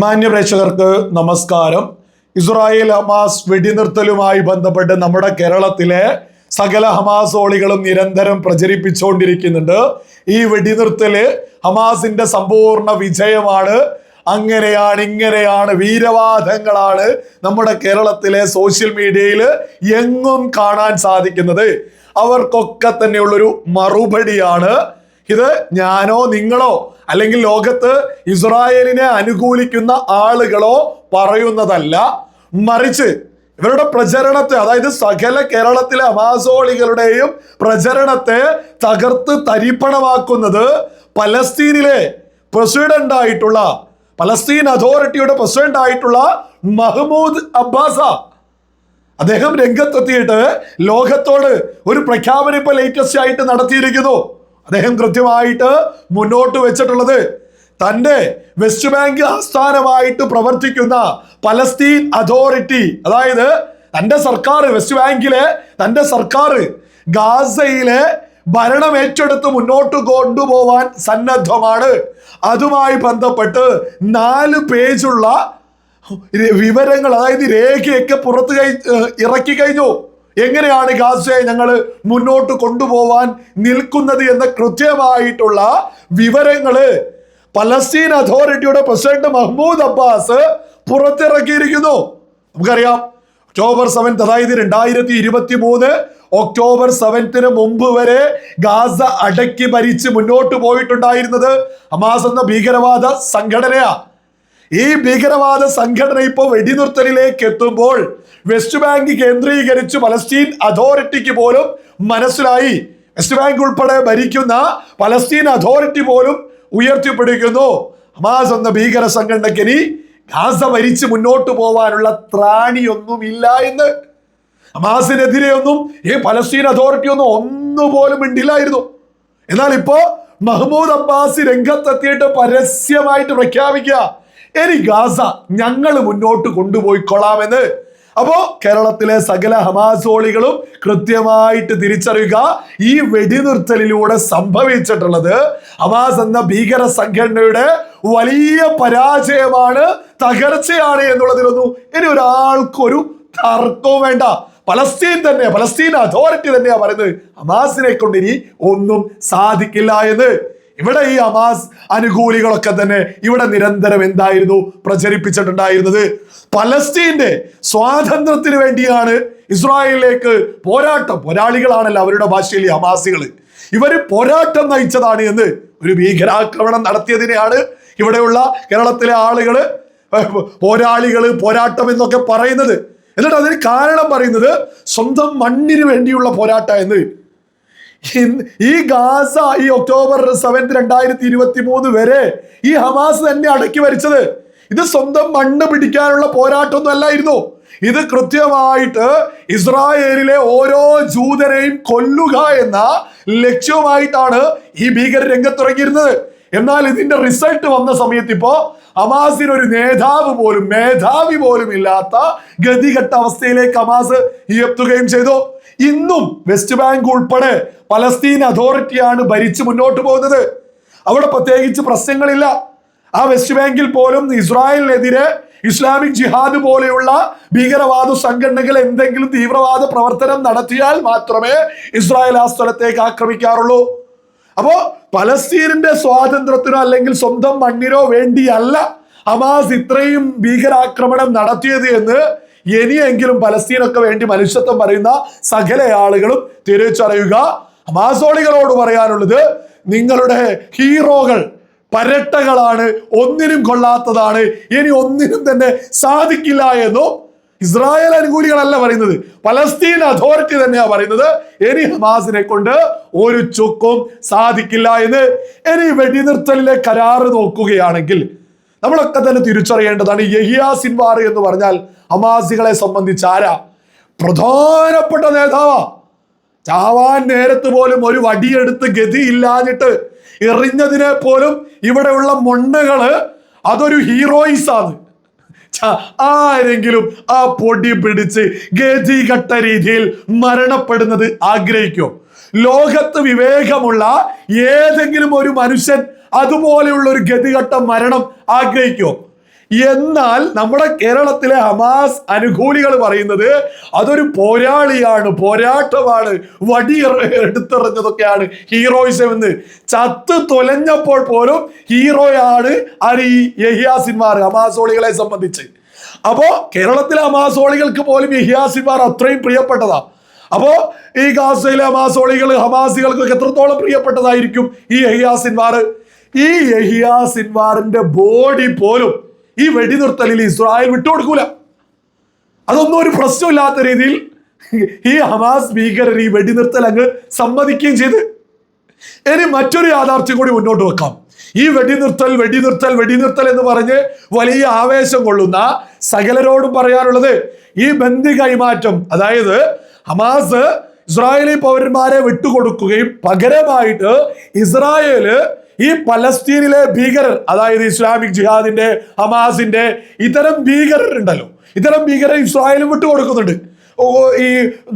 മാന്യ പ്രേക്ഷകർക്ക് നമസ്കാരം. ഇസ്രായേൽ ഹമാസ് വെടിനിർത്തലുമായി ബന്ധപ്പെട്ട് നമ്മുടെ കേരളത്തിലെ സകല ഹമാസോളികളും നിരന്തരം പ്രചരിപ്പിച്ചുകൊണ്ടിരിക്കുന്നുണ്ട്. ഈ വെടിനിർത്തൽ ഹമാസിന്റെ സമ്പൂർണ വിജയമാണ്. അങ്ങനെയാണ് ഇങ്ങനെയാണ് വീരവാദങ്ങളാണ് നമ്മുടെ കേരളത്തിലെ സോഷ്യൽ മീഡിയയിൽ എങ്ങും കാണാൻ സാധിക്കുന്നത്. അവർക്കൊക്കെ തന്നെയുള്ളൊരു മറുപടിയാണ് ഇത് ഞാനോ നിങ്ങളോ അല്ലെങ്കിൽ ലോകത്ത് ഇസ്രായേലിനെ അനുകൂലിക്കുന്ന ആളുകളോ പറയുന്നതല്ല. മറിച്ച് ഇവരുടെ പ്രചരണത്തെ അതായത് സകല കേരളത്തിലെ അമാസോളികളുടെയും പ്രചരണത്തെ തകർത്ത് തരിപ്പണമാക്കുന്നത് പലസ്തീനിലെ പ്രസിഡന്റ് ആയിട്ടുള്ള പലസ്തീൻ അതോറിറ്റിയുടെ പ്രസിഡന്റ് ആയിട്ടുള്ള മഹ്മൂദ് അബ്ബാസ. അദ്ദേഹം രംഗത്തെത്തിയിട്ട് ലോകത്തോട് ഒരു പ്രഖ്യാപനം ഇപ്പൊ ലേറ്റസ്റ്റ് ആയിട്ട് നടത്തിയിരിക്കുന്നു. അദ്ദേഹം കൃത്യമായിട്ട് മുന്നോട്ട് വെച്ചിട്ടുള്ളത് തന്റെ വെസ്റ്റ് ബാങ്ക് ആസ്ഥാനമായിട്ട് പ്രവർത്തിക്കുന്ന പലസ്തീൻ അതോറിറ്റി അതായത് തന്റെ സർക്കാർ വെസ്റ്റ് ബാങ്കിലെ തന്റെ സർക്കാർ ഗാസയിലെ ഭരണം ഏറ്റെടുത്ത് മുന്നോട്ട് കൊണ്ടുപോവാൻ സന്നദ്ധമാണ്. അതുമായി ബന്ധപ്പെട്ട് നാല് പേജുള്ള വിവരങ്ങൾ അതായത് രേഖയൊക്കെ പുറത്ത് ഇറക്കി കഴിഞ്ഞു. എങ്ങനെയാണ് ഗാസയെ ഞങ്ങൾ മുന്നോട്ട് കൊണ്ടുപോവാൻ നിൽക്കുന്നത് എന്ന കൃത്യമായിട്ടുള്ള വിവരങ്ങൾ പലസ്തീൻ അതോറിറ്റിയുടെ പ്രസിഡന്റ് മഹ്മൂദ് അബ്ബാസ് പുറത്തിറക്കിയിരിക്കുന്നു. നമുക്കറിയാം ഒക്ടോബർ സെവൻ അതായത് രണ്ടായിരത്തി ഇരുപത്തി മൂന്ന് ഒക്ടോബർ സെവൻത്തിന് മുമ്പ് വരെ ഗാസ അടക്കി ഭരിച്ച് മുന്നോട്ട് പോയിട്ടുണ്ടായിരുന്നത് ഹമാസ് എന്ന ഭീകരവാദ സംഘടനയാ ഈ ഭീകരവാദ സംഘടന ഇപ്പോൾ വെടിനിർത്തലിലേക്ക് എത്തുമ്പോൾ വെസ്റ്റ് ബാങ്ക് കേന്ദ്രീകരിച്ച് പലസ്തീൻ അതോറിറ്റിക്ക് പോലും മനസ്സിലായി. വെസ്റ്റ് ബാങ്ക് ഉൾപ്പെടെ ഭരിക്കുന്ന പലസ്തീൻ അതോറിറ്റി പോലും ഉയർത്തിപ്പിടിക്കുന്നു. ഹമാസ് എന്ന ഭീകര സംഘടനയ്ക്ക് ഇനി ഗാസ ഭരിച്ച് മുന്നോട്ട് പോവാനുള്ള ത്രാണിയൊന്നുമില്ല എന്ന്. ഹമാസിനെതിരെയൊന്നും ഈ പലസ്തീൻ അതോറിറ്റി ഒന്നും ഒന്നുപോലും മിണ്ടില്ലായിരുന്നു. എന്നാൽ ഇപ്പോ മഹ്മൂദ് അബ്ബാസ് രംഗത്തെത്തിയിട്ട് പരസ്യമായിട്ട് പ്രഖ്യാപിക്കുക. ഇനി ഗാസ ഞങ്ങൾ മുന്നോട്ട് കൊണ്ടുപോയിക്കൊള്ളാമെന്ന് അപ്പോ കേരളത്തിലെ സകല ഹമാസോളികളും കൃത്യമായിട്ട് തിരിച്ചറിയുക ഈ വെടിനിർത്തലിലൂടെ സംഭവിച്ചിട്ടുള്ളത് ഹമാസ് എന്ന ഭീകര സംഘടനയുടെ വലിയ പരാജയമാണ് തകർച്ചയാണ് എന്നുള്ളതിലൊന്നും ഇനി ഒരാൾക്കൊരു തർക്കവും വേണ്ട. പലസ്തീൻ തന്നെ പലസ്തീൻ അതോറിറ്റി തന്നെയാ പറയുന്നത്. ഹമാസിനെ കൊണ്ട് ഇനി ഒന്നും സാധിക്കില്ല എന്ന്. ഇവിടെ ഈ അമാസ് അനുകൂലികളൊക്കെ തന്നെ ഇവിടെ നിരന്തരം എന്തായിരുന്നു പ്രചരിപ്പിച്ചിട്ടുണ്ടായിരുന്നത്? പലസ്തീന്റെ സ്വാതന്ത്ര്യത്തിന് വേണ്ടിയാണ് ഇസ്രായേലിലേക്ക് പോരാട്ടം. പോരാളികളാണല്ലോ അവരുടെ ഭാഷയിൽ ഈ ഹമാസികൾ ഇവർ പോരാട്ടം നയിച്ചതാണ് എന്ന് ഒരു ഭീകരാക്രമണം നടത്തിയതിനെയാണ് ഇവിടെയുള്ള കേരളത്തിലെ ആളുകൾ പോരാളികൾ പോരാട്ടം എന്നൊക്കെ പറയുന്നത്. എന്നിട്ട് അതിന് കാരണം പറയുന്നത് സ്വന്തം മണ്ണിന് വേണ്ടിയുള്ള പോരാട്ടം എന്ന്. ഈ ഗാസ ഈ ഒക്ടോബർ സെവൻത് രണ്ടായിരത്തി ഇരുപത്തി മൂന്ന് വരെ ഈ ഹമാസ് തന്നെ അടക്കി ഭരിച്ചത്. ഇത് സ്വന്തം മണ്ണ് പിടിക്കാനുള്ള പോരാട്ടമൊന്നും അല്ലായിരുന്നു. ഇത് കൃത്യമായിട്ട് ഇസ്രായേലിലെ ഓരോ ജൂതനെയും കൊല്ലുക എന്ന ലക്ഷ്യവുമായിട്ടാണ് ഈ ഭീകര രംഗത്തിറങ്ങിയിരുന്നത് എന്നാൽ ഇതിന്റെ റിസൾട്ട് വന്ന സമയത്ത് ഇപ്പോ ഹമാസിന് ഒരു നേതാവ് പോലും മേധാവി പോലും ഇല്ലാത്ത ഗതികെട്ട അവസ്ഥയിലേക്ക് ഹമാസ് എത്തുകയും ചെയ്തു. ഇന്നും വെസ്റ്റ് ബാങ്ക് ഉൾപ്പെടെ പലസ്തീൻ അതോറിറ്റിയാണ് ഭരിച്ച് മുന്നോട്ട് പോകുന്നത്. അവിടെ പ്രത്യേകിച്ച് പ്രശ്നങ്ങളില്ല. ആ വെസ്റ്റ് ബാങ്കിൽ പോലും ഇസ്രായേലിനെതിരെ ഇസ്ലാമിക് ജിഹാദ് പോലെയുള്ള ഭീകരവാദ സംഘടനകൾ എന്തെങ്കിലും തീവ്രവാദ പ്രവർത്തനം നടത്തിയാൽ മാത്രമേ ഇസ്രായേൽ ആ സ്ഥലത്തേക്ക് ആക്രമിക്കാറുള്ളൂ. അപ്പോ പലസ്തീനിന്റെ സ്വാതന്ത്ര്യത്തിനോ അല്ലെങ്കിൽ സ്വന്തം മണ്ണിനോ വേണ്ടിയല്ല ഹമാസ് ഇത്രയും ഭീകരാക്രമണം നടത്തിയത് എന്ന് ഇനിയെങ്കിലും പലസ്തീനൊക്കെ വേണ്ടി മനുഷ്യത്വം പറയുന്ന സകല ആളുകളും തിരിച്ചറിയുക. അമാസോണികളോട് പറയാനുള്ളത് നിങ്ങളുടെ ഹീറോകൾ പരട്ടകളാണ് ഒന്നിനും കൊള്ളാത്തതാണ് ഇനി ഒന്നിനും തന്നെ സാധിക്കില്ല എന്നും ഇസ്രായേൽ അനുകൂലികളല്ല പറയുന്നത്. പലസ്തീൻ അതോറിറ്റി തന്നെയാ പറയുന്നത്. ഇനി ഹമാസിനെ കൊണ്ട് ഒരു ചുക്കും സാധിക്കില്ല എന്ന്. ഇനി വെടിനിർത്തലിലെ കരാറ് നോക്കുകയാണെങ്കിൽ നമ്മളൊക്കെ തന്നെ തിരിച്ചറിയേണ്ടതാണ് യഹിയ സിൻവാർ എന്ന് പറഞ്ഞാൽ ഹമാസികളെ സംബന്ധിച്ച് ആരാ? പ്രധാനപ്പെട്ട നേതാവാ. ചാവാൻ നേരത്ത് പോലും ഒരു വടിയെടുത്ത് ഗതിയില്ലാഞ്ഞിട്ട് എറിഞ്ഞതിനെ പോലും ഇവിടെയുള്ള മണ്ണുകൾ അതൊരു ഹീറോയിസാണ് ആരെങ്കിലും ആ പൊടി പിടിച്ച് ഗതികെട്ട രീതിയിൽ മരണപ്പെടുന്നത് ആഗ്രഹിക്കോ? ലോകത്ത് വിവേകമുള്ള ഏതെങ്കിലും ഒരു മനുഷ്യൻ അതുപോലെയുള്ള ഒരു ഗതികെട്ട മരണം ആഗ്രഹിക്കോ? എന്നാൽ നമ്മുടെ കേരളത്തിലെ ഹമാസ് അനുകൂലികൾ പറയുന്നത് അതൊരു പോരാളിയാണ് പോരാട്ടമാണ്. വടി എടുത്തെറിഞ്ഞതൊക്കെയാണ് ഹീറോയിസം എന്ന്. ചത്ത് തൊലഞ്ഞപ്പോൾ പോലും ഹീറോയാണ് അരി യഹിയാസിന്മാർ ഹമാസോളികളെ സംബന്ധിച്ച്. അപ്പോ കേരളത്തിലെ ഹമാസോളികൾക്ക് പോലും യഹിയാസിന്മാർ അത്രയും പ്രിയപ്പെട്ടതാ. അപ്പോ ഈ ഗാസയിലെ ഹമാസോളികൾ ഹമാസികൾക്ക് എത്രത്തോളം പ്രിയപ്പെട്ടതായിരിക്കും ഈ എഹിയാസിൻവാർ ഈ എഹിയാസിൻവാറിന്റെ ബോഡി പോലും ഈ വെടിനിർത്തലിൽ ഇസ്രായേൽ വിട്ടുകൊടുക്കൂല. അതൊന്നും ഒരു പ്രശ്നമില്ലാത്ത രീതിയിൽ ഈ ഹമാസ് ഭീകരർ ഈ വെടിനിർത്തൽ അങ്ങ് സമ്മതിക്കുകയും ചെയ്ത്. ഇനി മറ്റൊരു യാഥാർത്ഥ്യം കൂടി മുന്നോട്ട് വെക്കാം. ഈ വെടിനിർത്തൽ വെടിനിർത്തൽ വെടിനിർത്തൽ എന്ന് പറഞ്ഞ് വലിയ ആവേശം കൊള്ളുന്ന സകലരോടും പറയാനുള്ളത് ഈ ബന്ധി കൈമാറ്റം അതായത് ഹമാസ് ഇസ്രായേലി പൗരന്മാരെ വിട്ടുകൊടുക്കുകയും പകരമായിട്ട് ഇസ്രായേൽ ഈ പലസ്തീനിലെ ഭീകരർ അതായത് ഇസ്ലാമിക് ജിഹാദിന്റെ ഹമാസിന്റെ ഇത്തരം ഭീകരർ ഉണ്ടല്ലോ. ഇത്തരം ഭീകരർ ഇസ്രായേലും വിട്ടുകൊടുക്കുന്നുണ്ട്. ഈ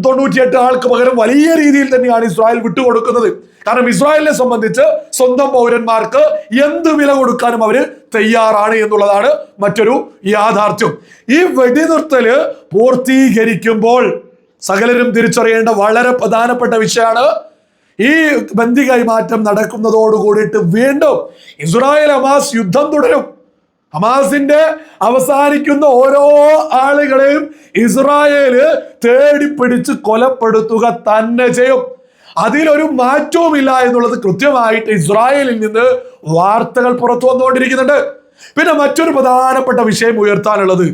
തൊണ്ണൂറ്റിയെട്ട് ആൾക്ക് പകരം വലിയ രീതിയിൽ തന്നെയാണ് ഇസ്രായേൽ വിട്ടുകൊടുക്കുന്നത്. കാരണം ഇസ്രായേലിനെ സംബന്ധിച്ച് സ്വന്തം പൗരന്മാർക്ക് എന്ത് വില കൊടുക്കാനും അവർ തയ്യാറാണ് എന്നുള്ളതാണ് മറ്റൊരു യാഥാർത്ഥ്യം. ഈ വെടിനിർത്തൽ പൂർത്തീകരിക്കുമ്പോൾ സകലരും തിരിച്ചറിയേണ്ട വളരെ പ്രധാനപ്പെട്ട വിഷയമാണ് ഈ ബന്ദി കൈമാറ്റം നടക്കുന്നതോട് കൂടിയിട്ട് വീണ്ടും ഇസ്രായേൽ ഹമാസ് യുദ്ധം തുടരും. ഹമാസിന്റെ അവസാനിക്കുന്ന ഓരോ ആളുകളെയും ഇസ്രായേൽ തേടിപ്പിടിച്ച് കൊലപ്പെടുത്തുക തന്നെ ചെയ്യും. അതിലൊരു മാറ്റവുമില്ല എന്നുള്ളത് കൃത്യമായിട്ട് ഇസ്രായേലിൽ നിന്ന് വാർത്തകൾ പുറത്തു വന്നുകൊണ്ടിരിക്കുന്നുണ്ട്. പിന്നെ മറ്റൊരു പ്രധാനപ്പെട്ട വിഷയം ഉയർത്താനുള്ളത്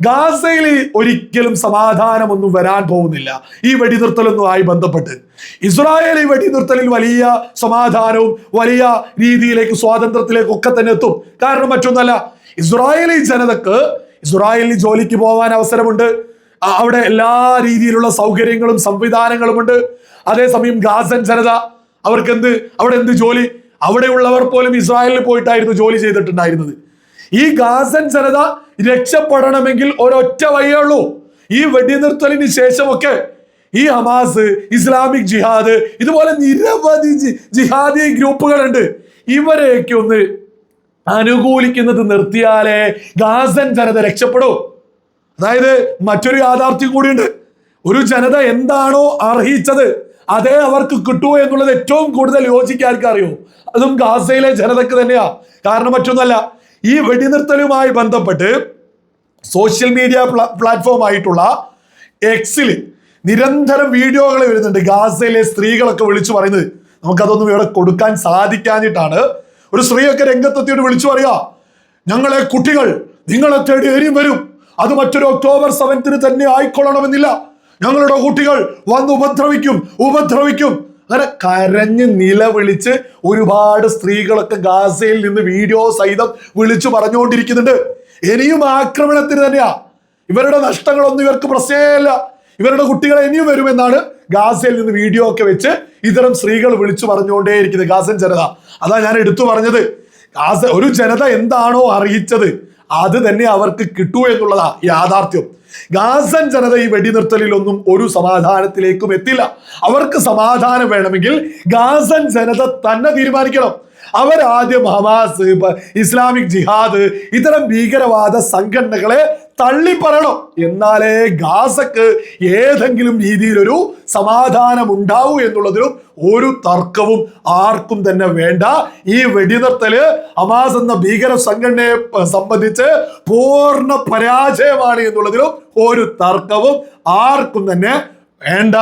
ഗാസയിൽ ഒരിക്കലും സമാധാനമൊന്നും വരാൻ പോകുന്നില്ല. ഈ വെടിനിർത്തലൊന്നും ആയി ബന്ധപ്പെട്ട്. ഇസ്രായേൽ ഈ വെടിനിർത്തലിൽ വലിയ സമാധാനവും വലിയ രീതിയിലേക്ക് സ്വാതന്ത്ര്യത്തിലേക്ക് ഒക്കെ തന്നെ എത്തും. കാരണം മറ്റൊന്നല്ല ഇസ്രായേലി ജനതക്ക് ഇസ്രായേലിൽ ജോലിക്ക് പോകാൻ അവസരമുണ്ട്. അവിടെ എല്ലാ രീതിയിലുള്ള സൗകര്യങ്ങളും സംവിധാനങ്ങളും ഉണ്ട് അതേസമയം ഗാസൻ ജനത അവർക്ക് എന്ത് അവിടെ എന്ത് ജോലി? അവിടെയുള്ളവർ പോലും ഇസ്രായേലിൽ പോയിട്ടായിരുന്നു ജോലി ചെയ്തിട്ടുണ്ടായിരുന്നത്. ഈ ഗാസൻ ജനത രക്ഷപ്പെടണമെങ്കിൽ ഒരൊറ്റ വഴിയേ ഉള്ളൂ. ഈ വെടിനിർത്തലിന് ശേഷമൊക്കെ ഈ ഹമാസ് ഇസ്ലാമിക് ജിഹാദ് ഇതുപോലെ നിരവധി ജിഹാദി ഗ്രൂപ്പുകളുണ്ട്. ഇവരെയൊക്കെ ഒന്ന് അനുകൂലിക്കുന്നത് നിർത്തിയാലേ ഗാസൻ ജനത രക്ഷപ്പെടൂ. അതായത് മറ്റൊരു യാഥാർത്ഥ്യം കൂടിയുണ്ട്. ഒരു ജനത എന്താണോ അർഹിച്ചത് അതേ അവർക്ക് കിട്ടൂ എന്നുള്ളത് ഏറ്റവും കൂടുതൽ യോജിക്കാർക്ക് അറിയൂ അതും ഗാസയിലെ ജനതക്ക് തന്നെയാ. കാരണം മറ്റൊന്നല്ല ഈ വെടിനിർത്തലുമായി ബന്ധപ്പെട്ട് സോഷ്യൽ മീഡിയ പ്ലാറ്റ്ഫോം ആയിട്ടുള്ള എക്സിൽ നിരന്തരം വീഡിയോകൾ വരുന്നുണ്ട്. ഗാസയിലെ സ്ത്രീകളൊക്കെ വിളിച്ചു പറയുന്നത്. നമുക്കതൊന്നും ഇവിടെ കൊടുക്കാൻ സാധിക്കാഞ്ഞിട്ടാണ്. ഒരു സ്ത്രീയൊക്കെ രംഗത്തെത്തിയോട് വിളിച്ചു പറയാ ഞങ്ങളെ കുട്ടികൾ നിങ്ങളെ തേടി എരിയും വരും. അത് മറ്റൊരു ഒക്ടോബർ സെവൻത്തിന് തന്നെ ആയിക്കൊള്ളണമെന്നില്ല. ഞങ്ങളുടെ കുട്ടികൾ വന്ന് ഉപദ്രവിക്കും ഉപദ്രവിക്കും. അങ്ങനെ കരഞ്ഞ് നിലവിളിച്ച് ഒരുപാട് സ്ത്രീകളൊക്കെ ഗാസയിൽ നിന്ന് വീഡിയോ സഹിതം വിളിച്ചു പറഞ്ഞുകൊണ്ടിരിക്കുന്നുണ്ട്. ഇനിയും ആക്രമണത്തിന് തന്നെയാ. ഇവരുടെ നഷ്ടങ്ങളൊന്നും ഇവർക്ക് പ്രശ്നമല്ല. ഇവരുടെ കുട്ടികൾ ഇനിയും വരുമെന്നാണ് ഗാസയിൽ നിന്ന് വീഡിയോ ഒക്കെ വെച്ച് ഇത്തരം സ്ത്രീകൾ വിളിച്ചു പറഞ്ഞുകൊണ്ടേയിരിക്കുന്നത് ഗാസൻ ജനത. അതാ ഞാൻ എടുത്തു പറഞ്ഞത്. ഗാസ ഒരു ജനത എന്താണോ അറിയിച്ചത്. അത് തന്നെ അവർക്ക് കിട്ടൂ എന്നുള്ളതാ യാഥാർത്ഥ്യം. ഗാസൻ ജനത ഈ വെടിനിർത്തലിലൊന്നും ഒരു സമാധാനത്തിലേക്കും എത്തില്ല. അവർക്ക് സമാധാനം വേണമെങ്കിൽ ഗാസൻ ജനത തന്നെ തീരുമാനിക്കണം. അവരാദ്യം ഹമാസ് ഇസ്ലാമിക് ജിഹാദ് ഇത്തരം ഭീകരവാദ സംഘടനകളെ തള്ളിപ്പറയണം. എന്നാലേ ഗാസക്ക് ഏതെങ്കിലും രീതിയിലൊരു സമാധാനം ഉണ്ടാവൂ എന്നുള്ളതിലും ഒരു തർക്കവും ആർക്കും തന്നെ വേണ്ട. ഈ വെടിനിർത്തൽ ഹമാസ് എന്ന ഭീകര സംഘടനയെ സംബന്ധിച്ച് പൂർണ പരാജയമാണ് എന്നുള്ളതിലും ഒരു തർക്കവും ആർക്കും തന്നെ വേണ്ട.